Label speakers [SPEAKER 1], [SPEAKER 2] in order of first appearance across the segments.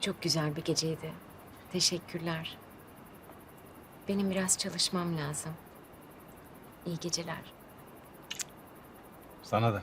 [SPEAKER 1] Çok güzel bir geceydi. Teşekkürler. Benim biraz çalışmam lazım. İyi geceler.
[SPEAKER 2] Sana da.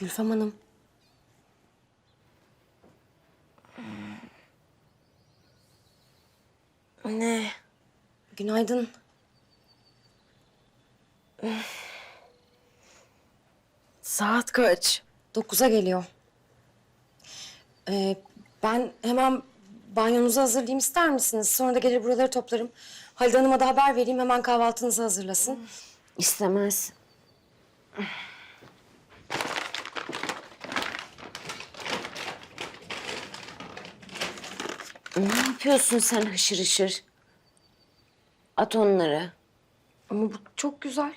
[SPEAKER 1] Gülfem Hanım.
[SPEAKER 3] Ne?
[SPEAKER 1] Günaydın.
[SPEAKER 3] Saat kaç?
[SPEAKER 1] Dokuza geliyor. Ee, ben hemen banyonuzu hazırlayayım ister misiniz? Sonra da gelir buraları toplarım. Halide Hanım'a da haber vereyim hemen kahvaltınızı hazırlasın.
[SPEAKER 3] İstemez. Ne yapıyorsun sen hışır hışır? At onları.
[SPEAKER 1] Ama bu çok güzel.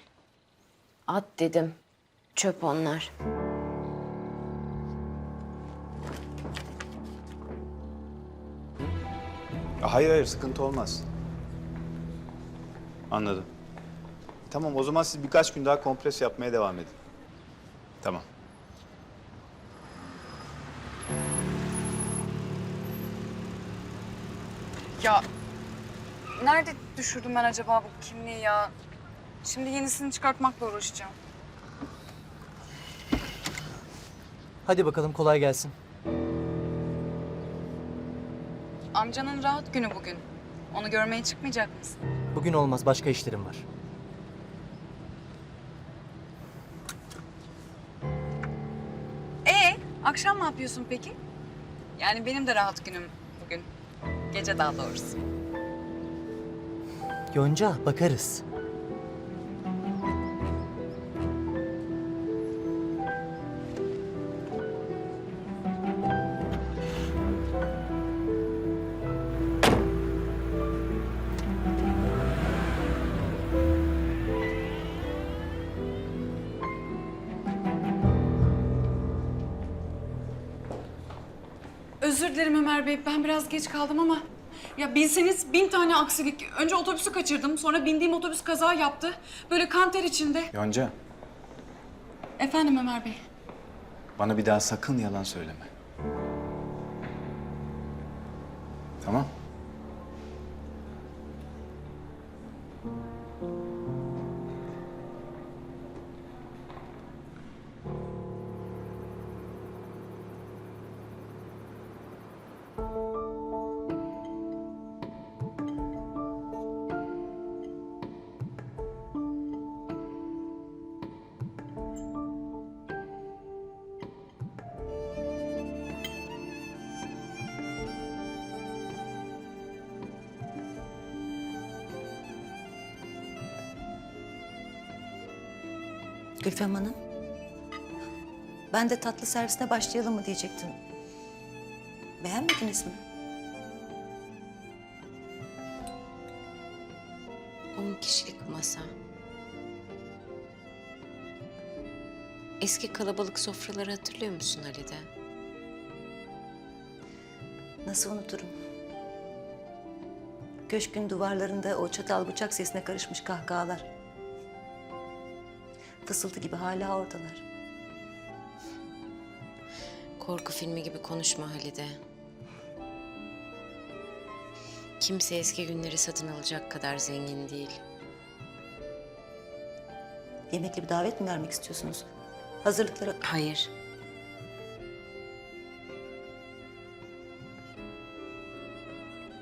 [SPEAKER 3] At dedim. Çöp onlar.
[SPEAKER 4] Hayır hayır sıkıntı olmaz. Anladım. Tamam o zaman siz birkaç gün daha kompres yapmaya devam edin. Tamam.
[SPEAKER 5] Ya nerede düşürdüm ben acaba bu kimliği ya? Şimdi yenisini çıkartmakla uğraşacağım.
[SPEAKER 6] Hadi bakalım kolay gelsin.
[SPEAKER 5] Amcanın rahat günü bugün. Onu görmeye çıkmayacak mısın?
[SPEAKER 6] Bugün olmaz başka işlerim var.
[SPEAKER 5] Ee, akşam ne yapıyorsun peki? Yani benim de rahat günüm bugün. Gece daha doğrusu.
[SPEAKER 6] Yonca bakarız.
[SPEAKER 5] Özür dilerim Ömer Bey. Ben biraz geç kaldım ama... Ya bilseniz bin tane aksilik. Önce otobüsü kaçırdım. Sonra bindiğim otobüs kaza yaptı. Böyle kanter içinde.
[SPEAKER 4] Yonca
[SPEAKER 5] Efendim Ömer Bey.
[SPEAKER 4] bana bir daha sakın yalan söyleme. Tamam.
[SPEAKER 7] Gülfem Hanım. Ben de tatlı servisine başlayalım mı diyecektim. Beğenmediniz mi?
[SPEAKER 1] On kişilik masa. Eski kalabalık sofraları hatırlıyor musun Halide?
[SPEAKER 7] Nasıl unuturum? Köşkün duvarlarında o çatal bıçak sesine karışmış kahkahalar. Fısıltı gibi hala oradalar.
[SPEAKER 1] Korku filmi gibi konuşma Halide. Kimse eski günleri satın alacak kadar zengin değil.
[SPEAKER 7] Yemekli bir davet mi vermek istiyorsunuz? Hazırlıkları...
[SPEAKER 1] Hayır.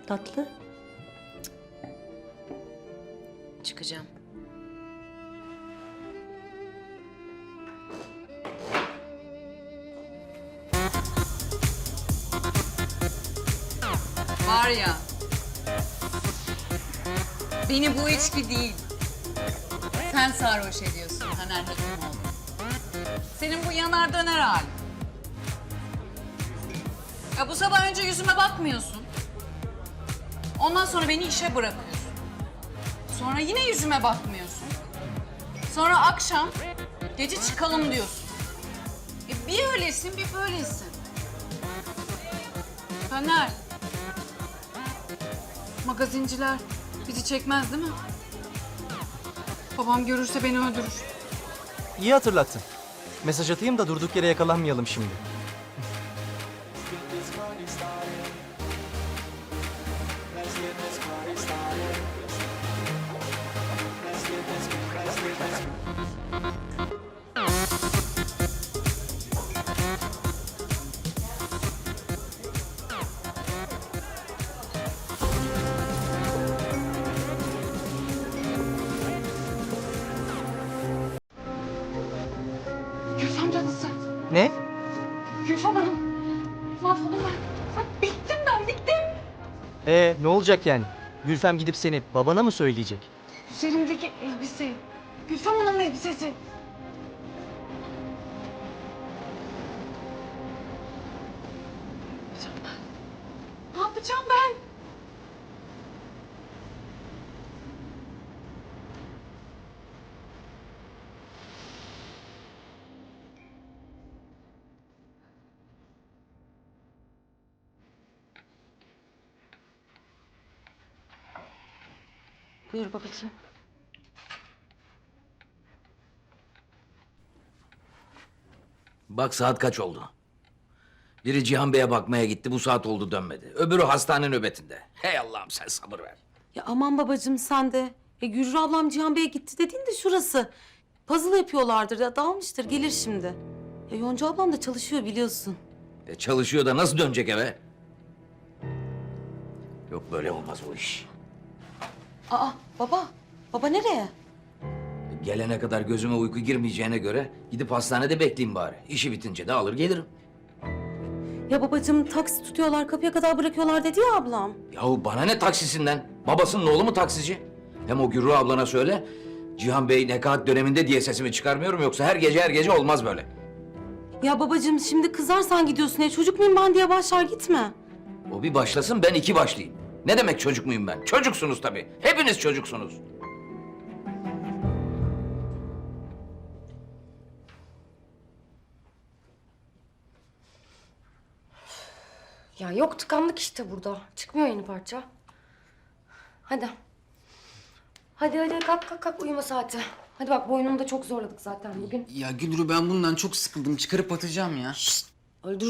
[SPEAKER 7] Tatlı.
[SPEAKER 3] çıkacağım.
[SPEAKER 5] Var ya. Beni bu içki değil. Sen sarhoş ediyorsun Taner Hekimoğlu. Senin bu yanar döner halin. Ya bu sabah önce yüzüme bakmıyorsun. Ondan sonra beni işe bırakıyorsun. Sonra yine yüzüme bakmıyorsun. Sonra akşam gece çıkalım diyorsun. E bir öylesin bir böylesin. Taner. Magazinciler bizi çekmez değil mi? Babam görürse beni öldürür.
[SPEAKER 6] İyi hatırlattın. Mesaj atayım da durduk yere yakalanmayalım şimdi. Ee, ne olacak yani? Gülfem gidip seni babana mı söyleyecek?
[SPEAKER 5] Üzerimdeki elbise. Gülfem Hanım'ın elbisesi. Ne yapacağım ben? Ne yapacağım ben?
[SPEAKER 3] Buyur babacığım.
[SPEAKER 2] Bak saat kaç oldu. Biri Cihan Bey'e bakmaya gitti bu saat oldu dönmedi. Öbürü hastane nöbetinde. Hey Allah'ım sen sabır ver.
[SPEAKER 8] Ya aman babacığım sen de. E, Gürür ablam Cihan Bey'e gitti dediğin de şurası. Puzzle yapıyorlardır ya dağılmıştır gelir şimdi. Ya Yonca ablam da çalışıyor biliyorsun.
[SPEAKER 2] E, çalışıyor da nasıl dönecek eve? Yok böyle olmaz bu iş.
[SPEAKER 8] Aa baba. Baba nereye?
[SPEAKER 2] Gelene kadar gözüme uyku girmeyeceğine göre gidip hastanede bekleyeyim bari. İşi bitince de alır gelirim.
[SPEAKER 8] Ya babacığım taksi tutuyorlar kapıya kadar bırakıyorlar dedi ya ablam.
[SPEAKER 2] Yahu bana ne taksisinden? Babasının oğlu mu taksici? Hem o Gürru ablana söyle. Cihan Bey nekaat döneminde diye sesimi çıkarmıyorum yoksa her gece her gece olmaz böyle.
[SPEAKER 8] Ya babacığım şimdi kızarsan gidiyorsun ya çocuk muyum ben diye başlar gitme.
[SPEAKER 2] O bir başlasın ben iki başlayayım. Ne demek çocuk muyum ben? Çocuksunuz tabii. Hepiniz çocuksunuz.
[SPEAKER 1] Ya yok tıkandık işte burada. Çıkmıyor yeni parça. Hadi. Hadi hadi kalk kalk kalk uyuma saati. Hadi bak boynunu da çok zorladık zaten bugün.
[SPEAKER 9] Ya Gülru ben bundan çok sıkıldım. Çıkarıp atacağım ya.
[SPEAKER 1] Öldür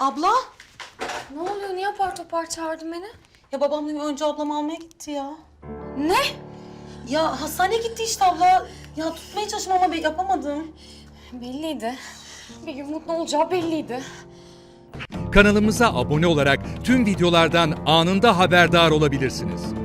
[SPEAKER 8] Abla?
[SPEAKER 1] Ne oluyor? Niye apar topar çağırdın beni?
[SPEAKER 8] Ya babamla Yonca ablam almaya gitti ya.
[SPEAKER 1] Ne?
[SPEAKER 8] Ya hastaneye gitti işte abla. Ya tutmaya çalıştım ama ben yapamadım.
[SPEAKER 1] Belliydi. Bir gün mutlu olacağı belliydi.
[SPEAKER 10] Kanalımıza abone olarak tüm videolardan anında haberdar olabilirsiniz.